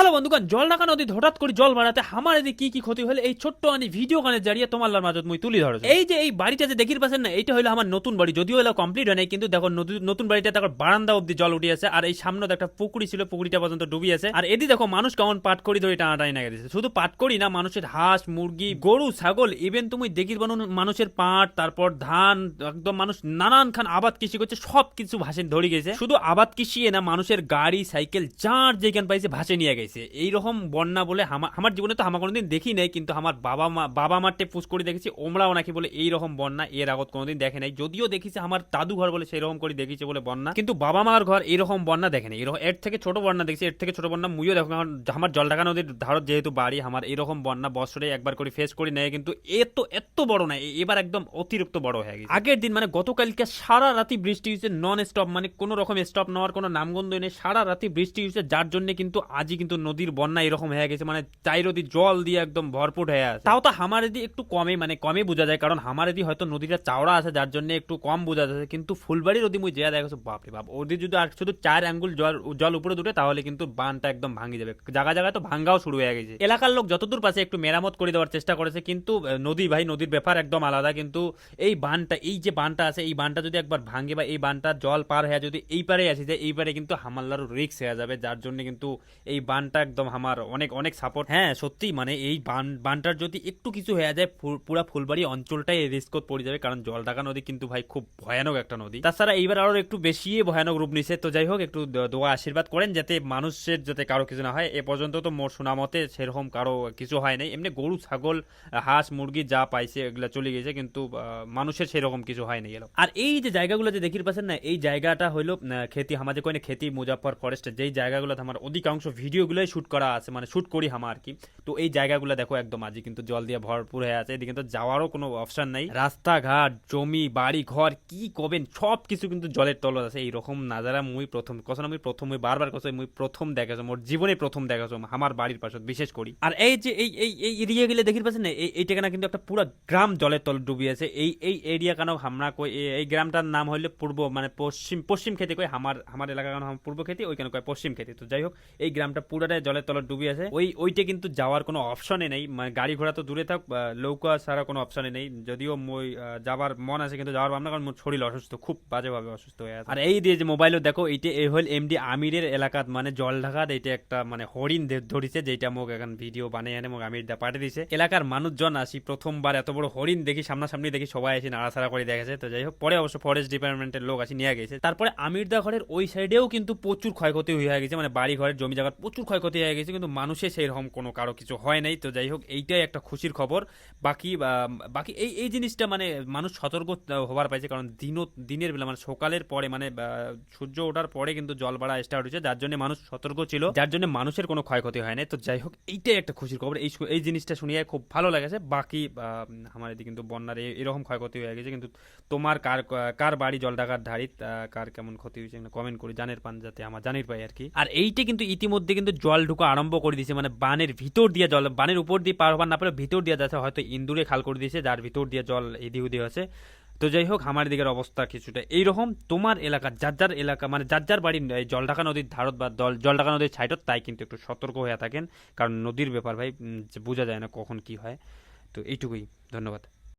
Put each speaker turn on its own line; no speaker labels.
Hello বন্ধুগণ জল ঢাকা নদী হঠাৎ করে জল বাড়াতে আমার এদিকে কি কি ক্ষতি হলে এই ছোট্ট আনি ভিডিও গানের জারিয়ে তোমার মাঝত মুই তুলি ধরো এই যে এই বাড়িটা যে দেখির পাচ্ছেন না, এইটা হলো আমার নতুন বাড়ি। যদিও এলা কমপ্লিট হয় কিন্তু দেখো নতুন বাড়িতে দেখো বারান্দা অব্দি জল উঠে আছে, আর এই সামনে একটা পুকুরি ছিল, পুকুরিটা পর্যন্ত ডুবি আছে। আর এদি দেখো মানুষ কেমন পাট করি ধরে টানাটানি না দিচ্ছে শুধু পাট করি না, মানুষের হাঁস, মুরগি, গরু, ছাগল ইভেন তুমি দেখির বানো মানুষের পাট, তারপর ধান, একদম মানুষ নানান খান আবাদ কৃষি করছে সব কিছু ভাসে ধরে গেছে। শুধু আবাদ কৃষি না, মানুষের গাড়ি, সাইকেল, যার যেখান পাইছে ভাসে নিয়ে গেছে। এইরকম বন্যা বলে আমার জীবনে তো আমার কোনোদিন দেখি নাই, কিন্তু আমার বাবা মা, বাবা মারটে পুষ করে দেখেছি, ওমরাও নাকি বলে এইরকম বন্যা এর আগত কোনোদিন দেখে নাই। যদিও দেখিছে আমার দাদু ঘর বলে সেই রকম করে দেখিছে বলে বন্যা, কিন্তু বাবা মার ঘর এরকম বন্যা দেখে নাই। এরকম, এর থেকে ছোট বন্যা দেখছি, এর থেকে ছোট বন্যা মুইও দেখো আমার জলঢাকা নদীর ধারত যেহেতু বাড়ি, আমার এরকম বন্যা বছরে একবার করে ফেস করি নেয় কিন্তু এ তো এত বড় না এবার একদম অতিরিক্ত বড় হয়ে গেছে। আগের দিন মানে গতকালকে সারা রাতি বৃষ্টি হয়েছে নন স্টপ মানে কোনো রকম স্টপ নেওয়ার কোনো নামগন্ধ নেই, সারা রাতি বৃষ্টি হয়েছে, যার জন্য কিন্তু আজই কিন্তু নদীর বন্যা এরকম হয়ে গেছে মানে চাইরদি জল দিয়ে একদম ভরপুর হয়ে আছে। তাও তো হামার এদি একটু কমে মানে কমে বোঝা যায়, কারণ হামার এদি হয়তো নদীটা চাওড়া আছে, যার জন্য একটু কম বোঝা যাচ্ছে কিন্তু ফুলবাড়ির ওদি মুই যেয়া দেখো বাপরে বাপ, ওদি যদি আর শুধু চার আঙ্গুল জল জল উপরে দুটে, তাহলে কিন্তু বানটা একদম ভাঙি যাবে। জায়গা জায়গায় তো ভাঙ্গাও শুরু হয়ে গেছে। এলাকার লোক যতদূর পাশে একটু মেরামত করে দেওয়ার চেষ্টা করেছে, কিন্তু নদী ভাই, নদীর ব্যাপার একদম আলাদা, কিন্তু এই বানটা, এই যে বানটা আছে, এই বানটা যদি একবার ভাঙে বা এই বানটা জল পার হয়ে যদি এই পারে আসি যায় এই পারে কিন্তু হামাল্লারও রিক্স হয়ে যাবে, যার জন্য কিন্তু এই বানটা একদম আমার অনেক অনেক সাপোর্ট হ্যাঁ সত্যি মানে এই বান, বানটার যদি একটু কিছু হয়ে যায়, পুরা ফুলবাড়ি অঞ্চলটাই রিস্কত পড়ে যাবে, কারণ জলঢাকা নদী কিন্তু ভাই খুব ভয়ানক একটা নদী। তাছাড়া এইবার আরও একটু বেশি ভয়ানক রূপ নিছে। তো যাই হোক, একটু দোয়া আশীর্বাদ করেন যাতে মানুষের যাতে কারও কিছু না হয়। এ পর্যন্ত তো মোর শোনা মতে সেরকম কারও কিছু হয় নাই। এমনি গরু, ছাগল, হাঁস, মুরগি যা পাইছে, এগুলা চলে গেছে কিন্তু মানুষের সেরকম কিছু হয় নাই আর এই যে জায়গাগুলো যে দেখির পাচ্ছেন না, এই জায়গাটা হলো খেতি, আমাদের কইনে খেতি মুজাফর ফরেস্টের যেই জায়গাগুলো আমার অধিকাংশ ভিডিওগুলোই শুট করা আছে মানে শুট করি আমার আর কি। তো এই জায়গাগুলো দেখো একদম আজই কিন্তু জল দিয়ে ভরপুর হয়ে আছে। এদিকে তো যাওয়ারও কোনো অপশন নাই। রাস্তাঘাট, জমি, বাড়ি, ঘর, কি কবেন সব কিছু কিন্তু জলের তলত আছে। এইরকম নাজারা মুই প্রথম কখন আমি প্রথম মুই বারবার কখন মুই প্রথম দেখাছো, মোর জীবনে প্রথম দেখাছো আমার বাড়ির পাশে বিশেষ করি। আর এই যে এই এই এই এরিয়া গুলো দেখির পাচ্ছেন না? এই এইটা কেনা কিন্তু একটা পুরো গ্রাম জলের তল ডুবি আছে। এই এই এরিয়া কেন আমরা কই, এই- গ্রামটার নাম হইলে পূর্ব মানে পশ্চিম পশ্চিম খেতে কই আমার আমার এলাকা কেন পূর্ব খেতে, ওইখানে কয় পশ্চিম খেতে। তো যাই হোক, এই গ্রামটা পুরোটাই জলের তলে ডুবি আছে। ওই, ওইটা কিন্তু যাওয়ার কোনো অপশনে নেই। মানে গাড়ি ঘোড়া তো দূরে থাক নৌকা ছাড়া কোনো অপশনে নেই। যদিও মই যাবার মন আছে কিন্তু যাওয়ার ভাবনা, কারণ শরীর অসুস্থ, খুব বাজেভাবে অসুস্থ হয়ে আছে। আর এই দিয়ে যে মোবাইলও দেখো, এইটা এই হল এমডি আমিরের এলাকাত মানে জল ঢাকাত, এইটা একটা মানে হরিণ ধরিছে যেটা মোক এখন ভিডিও বানিয়ে এনে মোক আমির দা পাঠিয়ে দিছে। এলাকার মানুষজন আসি প্রথমবার, এত বড় হরিণ দেখি, সামনাসামনি দেখি, সবাই এসে নাড়াছাড়া করে দেখেছে তো যাই হোক, পরে অবশ্য ফরেস্ট ডিপার্টমেন্টের লোক আসি, নিয়ে গেছে। তারপরে আমিরদা ঘরের ওই সাইডেও কিন্তু প্রচুর ক্ষয়ক্ষতি হয়ে গেছে। মানে বাড়ি ঘরের জমি জায়গার প্রচুর ক্ষয়ক্ষতি হয়ে গেছে, কিন্তু মানুষের সেই রকম কোনো কারও কিছু হয় নাই। তো যাই হোক, এইটাই একটা খুশির খবর। বাকি বাকি এই এই জিনিসটা মানে মানুষ সতর্ক হবার পাইছে, কারণ দিন দিনের বেলা মানে সকালের পরে মানে সূর্য ওঠার পরে কিন্তু জল বাড়া স্টার্ট হয়েছে, যার জন্য মানুষ সতর্ক ছিল, যার জন্য মানুষের কোনো ক্ষয়ক্ষতি হয় নাই। তো যাই হোক, এইটাই একটা খুশির খবর। এই এই জিনিসটা শুনিয়ে খুব ভালো লেগেছে। বাকি আমার এদিকে কিন্তু বন্যার এরকম ক্ষয়ক্ষতি হয়ে গেছে, কিন্তু তোমার কার কার বাড়ি জল ঢাকার ধারিত কার কেমন ক্ষতি হয়েছে কমেন্ট করি। জানের পান যাতে আমার, জানির পাই আর কি। আর এইটা কিন্তু ইতিমধ্যে কিন্তু জল ঢুকা আরম্ভ করে দিয়েছে মানে বানের ভিতর দিয়ে জল, বানের উপর দিয়ে পার হবার না পারে ভিতর দিয়ে যাচ্ছে, হয়তো ইন্দুরে খাল করে দিয়েছে, যার ভিতর দিয়ে জল এদি উদি হয়েছে তো যাই হোক, আমার দিকের অবস্থা কিছুটা এইরকম। তোমার এলাকা, যার যার এলাকা মানে যার যার বাড়ি জলঢাকা নদীর ধারত বা জল জলঢাকা নদীর সাইডত তাই কিন্তু একটু সতর্ক হয়ে থাকেন। কারণ নদীর ব্যাপার ভাই বোঝা যায় না কখন কি হয়। তো এইটুকুই, ধন্যবাদ।